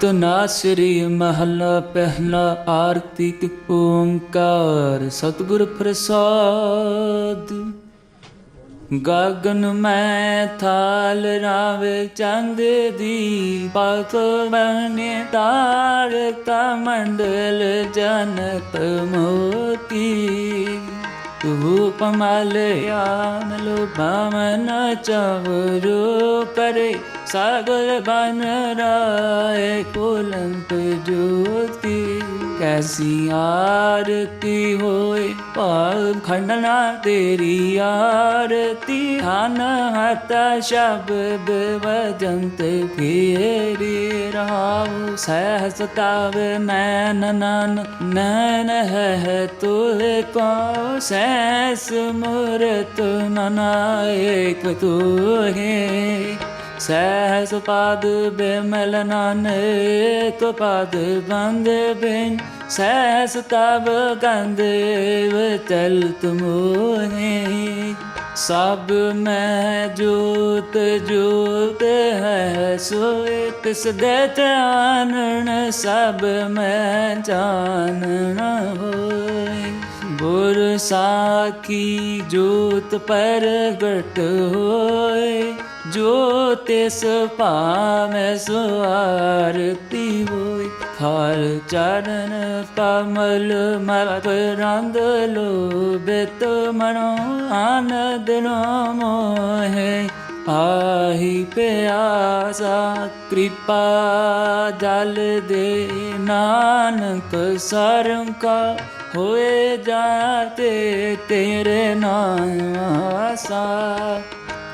ਸਤਨਾਸਰੀ ਮਹਲਾ ਪਹਿਲਾ ਆਰਤੀ ਤੇ ਓੰਕਾਰ। ਸਤਿਗੁਰ ਪ੍ਰਸਾਦ। ਗਗਨ ਮੈਂ ਥਾਲ ਰਾਵੇ ਚੰਦ ਦੀ ਪਤ ਬਨੇ ਤਾਰ ਕਮੰਡਲ ਜਨਤ ਮੋਤੀ। ਧੂਪ ਮਲਯਾਨ ਲੋ ਭਾਵਨ ਚਵਰੂ ਕਰੇ ਸਾਗਰ ਬਨ ਰਾਏ ਕੁਲੰਤ ਜੋਤੀ ਕੈਸੀ ਆਰਤੀ ਹੋਏ ਭਾਵ ਖੰਡਨਾ ਤੇਰੀ ਆਰਤੀ ਹਨ ਹਤ ਸ਼ਬਦ ਵਜੰਤ ਫੇਰੀ ਰਾਵ ਸਹਸ ਤਵ ਨੈਨ ਨਨ ਨੈਨ ਹੈ ਤੁਲੇ ਕੋ ਸੈਸ ਮੁਰਤ ਨਨਾਇਕ ਤੂ ਹੈ ਸਹਿਸ ਪਦ ਬਿਮਲ ਨਾਨਕ ਪਦ ਬੰਦ ਬਿਨ ਸਹਿਸ ਤਬ ਗੰਧ ਵਿਚਲ ਤੁਮੋਨੇ ਸਭ ਮੈਂ ਜੋਤ ਜੋਤ ਹੈ ਸੋਇ ਤਿਸ ਦੇ ਚਾਨਣ, ਸਭ ਮੈਂ ਚਾਨਣ ਹੋਏ। ਗੁਰ ਸਾਖੀ ਜੋਤ ਪ੍ਰਗਟ ਹੋਏ। ਜੋ ਤਿਸ ਭਾਵੇਂ ਸੁਆਰਤੀ ਹੋਈ, ਖਾਲ ਚਰਨ ਕਮਲ ਮਤ ਰੰਗ ਲੋਬਿਤ ਮਨੋ ਆਨੰਦ ਨੋ ਮੋਹਿ। ਆਹੀ ਪਿਆਸਾ ਕਿਰਪਾ ਜਲ ਦੇ ਨਾਨਕ ਸਰਮ ਹੋਏ ਜਾਤੇ ਤੇਰੇ ਨਾਮ ਆਸਾ।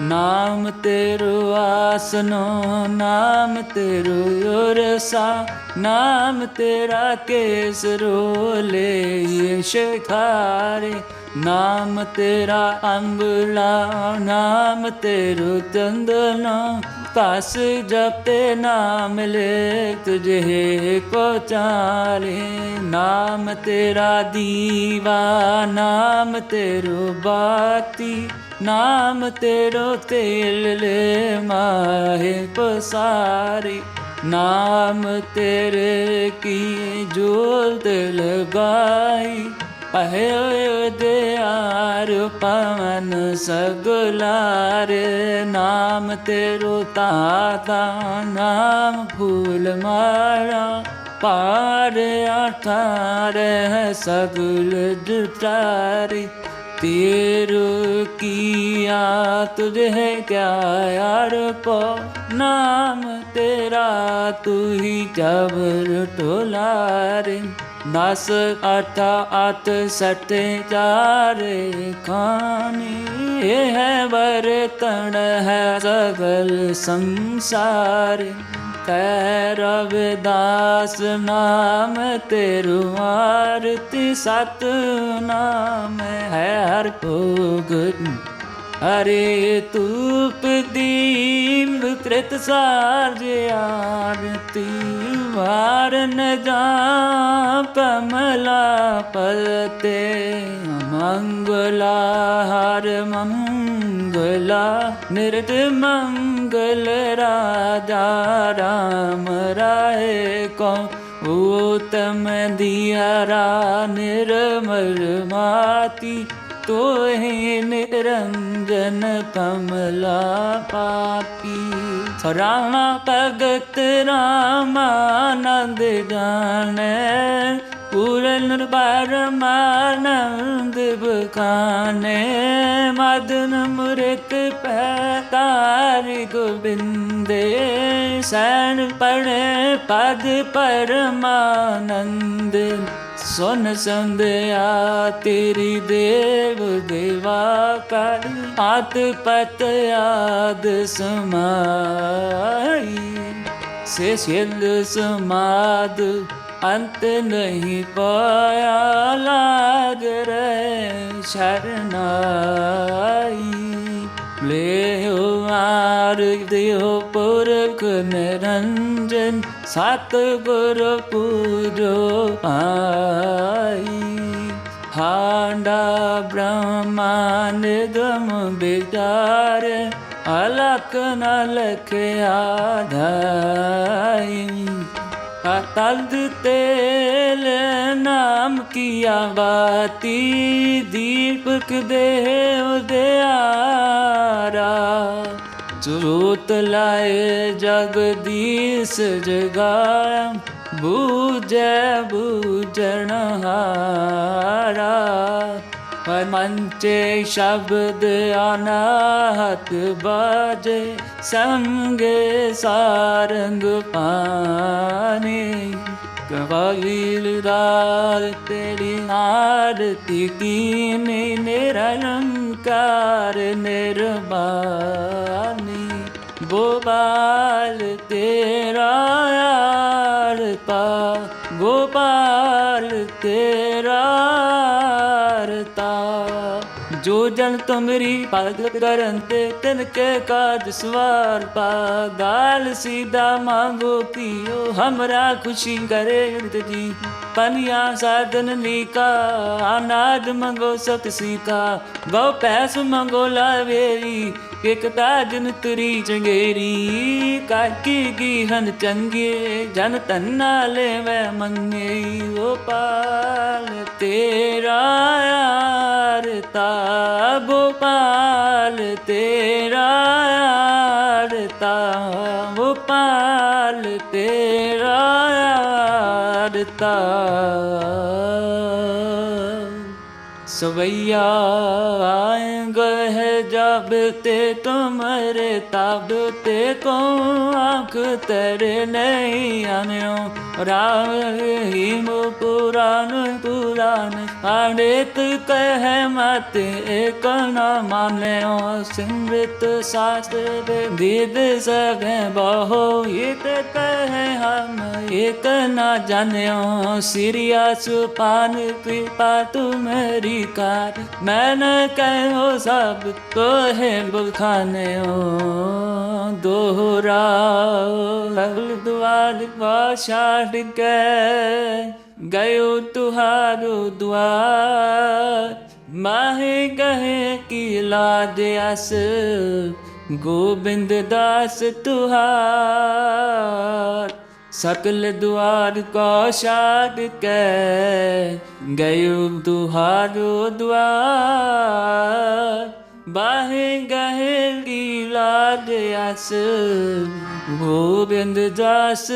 ਨਾਮ ਤੇਰੋ ਆਸਨੋ ਨਾਮ ਤੇਰੋ ਉਰਸਾ ਨਾਮ ਤੇਰਾ ਕੇਸਰੋ ਲੈ ਸ਼ਿਖਾਰੇ ਨਾਮ ਤੇਰਾ ਅੰਬਲਾ ਨਾਮ ਤੇਰੋ ਚੰਦਨਾ। ਕਸ ਜਪਤੇ ਨਾਮ ਲੈ ਤੁਝੇ ਕੋ ਚਾਰੇ ਨਾਮ ਤੇਰਾ ਦੀਵਾ, ਨਾਮ ਤੇਰੋ ਬਾਤੀ। ਨਾਮ ਤੇਰੋ ਤੇਲ ਲੈ ਮਾਹੇ ਪਸਾਰੇ। ਨਾਮ ਤੇਰੇ ਕੀ ਜੋਲ ਤੇ ਲਗਾਈ। ਪਹਿ ਦਿਆਰ ਪਵਨ ਸਗਲਾਰ, ਨਾਮ ਤੇਰੋ ਤਾਤਾ ਨਾਮ ਫੂਲ ਮਾਰਾ ਪਾਰ ਆਠਾਰ ਹੈ ਸਗਲ ਦੁਤਾਰੀ ਤੇਰ ਕੀਆ ਤੁਝੇ ਕਿਆ ਯਾਰ ਕੋ ਨਾਮ ਤੇਰਾ ਤੂੰ ਹੀ ਜਬਰ ਟੋਲਾਰੇ। ਦਸ ਅਠ ਅਠ ਸਤੇ ਚਾਰੇ ਖਾਨੀ ਹੈ ਵਰਤਣ ਹੈ ਸਗਲ ਸੰਸਾਰ। ਕੈ ਰਵਿਦਾਸ ਨਾਮ ਤੇਰੂ ਆਰਤੀ ਸਤ ਨਾਮ ਹੈ ਹਰ ਭੋਗ। ਹਰੇ ਤੂਪ ਦੀਪ ਤ੍ਰਿਤ ਸਾਰ ਆਰਤੀ ਵਾਰਨ ਜਾ ਕਮਲਾ ਪਲਤੇ ਮੰਗਲਾ ਹਰ ਮੰਗਲਾ ਨਿਰਤ ਮੰਗਲ ਰਾਜਾ, ਰਾਮ ਰਾਏ ਕੋ ਊਤਮ ਦਿਆਰਾ ਨਿਰਮਲ ਮਾਤੀ, ਤੋਹਿ ਨਿਰੰਜਨ ਕਮਲਾ ਪਾਪੀ। ਸਰਾਣਾ ਭਗਤ ਰਾਮਾਨੰਦ ਜਾਣੈ, ਪੂਰਨ ਪਰਮਾਨੰਦ ਬਖਾਨੇ। ਮਦਨ ਮੁਰਤ ਪੈਤਾਰੀ ਗੋਬਿੰਦੇ, ਸੈਣ ਪੜੇ ਪਦ ਪਰਮਾਨੰਦ। ਸੁਨ ਸੰਦਿਆ ਤੇਰੀ ਦੇਵ ਦੇਵਾ ਕਰ, ਆਤ ਪਤ ਆਦ ਸਮਾਈ। ਸੇ ਸਿਲ ਸਮਾਦ ਅੰਤ ਨਹੀਂ ਪਾਇਆ, ਲਾਗ ਰਹਿ ਸ਼ਰਨਾਈ। ਲੈ ਆਰ ਦਿਓ ਪੁਰਖ ਨਿਰੰਜਨ ਸਤ ਗੁਰ ਪੂਜੋ ਆਈ। ਹਾਂਡਾ ਬ੍ਰਹਮਾਨ ਗਮ ਬਿਦਾਰ ਅਲਕ ਨ ਲਖ ਆਧਾਈ ਤਲਦ ਤੇਲ ਨਾਮ ਕੀਆ ਬਾਤੀ, ਦੀਪਕ ਦੇ ਉਦਿਆਰਾ ਜੋਤ ਲਾਏ ਜਗਦੀਸ਼ ਜਗਾਇਆ, ਬੂਝੈ ਬੂਝਣ ਹਾਰਾ। ਮੰਚੇ ਸ਼ਬਦ ਅਨਾਹਤ ਬਾਜੇ, ਸੰਗੇ ਸਾਰੰਗ ਪਾਣੀ ਕਵਾਇਲ ਰਾਲ ਤੇਰੀ ਆਰਤੀ ਕੀਨੇ ਨਿਰੰਕਾਰ ਨਿਰਮਾਨੀ। ਗੋਪਾਲ ਤੇਰਾ ਪਾ ਗੋਪਾਲ ਤੇਰਾ ਆਰਤਾ ਜੋ ਜਨ ਤੁਮਰੀ ਭਗਤ ਕਰਨ ਤੇ ਤਿਨ ਕੇ ਕਾਜ ਸਵਾਰ ਪਾ ਗਾਲ ਸੀਦਾ ਮੰਗੋ ਕੀਓ ਹਮਰਾ ਖੁਸ਼ੀ ਕਰੇ ਹਿਰਦ ਜੀ ਪਨਿਆ ਸਾਧਨ ਨੀਕਾ, ਅਨਾਦ ਮੰਗੋ ਸਤ ਸੀਕਾ। ਗੋ ਪੈਸ ਮੰਗੋ ਲਾਵੇਰੀ, ਇਕ ਤਾਜਨ ਤਰੀ ਚੰਗੇਰੀ। ਕਾਕੀ ਕੀ ਹਨ ਚੰਗੇ, ਜਨ ਤੰਨਾ ਲੈ ਮੈਂ ਮੰਗੇ। ਉਹ ਪਾਲ ਤੇਰਾ ਯਾਰ ਆਰਤਾ ਗੋਪਾਲ ਤੇਰਾ ਯਾਰ ਆਰਤਾ ਗੋਪਾਲ ਤੇਰਾ ਆਰਤਾ ਸਵਈਆ ਗਹਿ ਜਬ ਤੇ ਤੁਮਰੇ, ਤਬ ਤੇ ਕੋ ਆਖ ਤੇਰੇ ਨਹੀਂ ਆਨਿਓ। ਰਾਹੀਮ ਪੁਰਾਨ ਪੁਰਾਨ ਅੜੇਤ ਕਹਿ ਮਤ ਏਕ ਨਾ ਮਾਨਿਓ। ਸਿਮ੍ਰਿਤ ਸਾਸਤਰ ਵਿਦ ਸਗੈ ਬਹੁ ਇਤ ਕਹਿ ਹਮ ਏਕ ਨਾ ਜਾਣਿਓ। ਸਿਰਿਆ ਸੁਪਾਨ, ਕਿਰਪਾ ਤੁਮਰੀ ਕਾਰ। ਮੈਂ ਨ ਸਭ ਸਭ ਤੋਹਿ ਬਖਾਨਿਓ ਦੋਹਰਾ ਲਗਲ ਦੁਆਰ ਵਾਸ਼ਾੜ ਕੇ ਗਇਓ ਤੁਹਾਰੋ ਦੁਆਰ। ਮਾਹੇ ਕਹੇ ਕੀ ਲਾਦ ਅਸ, ਗੋਬਿੰਦ ਦਾਸ ਤੁਹਾਰ। ਸਕਲ ਦੁਆਰ ਕੋ ਛਾੜ ਕੇ ਗਇਓ ਤੁਹਾਰੋ ਦੁਆਰ। ਬਾਹੇ ਗਹਿ ਲੀਲਾ ਦੇ ਅਸ ਗੋਬਿੰਦ ਦਾਸ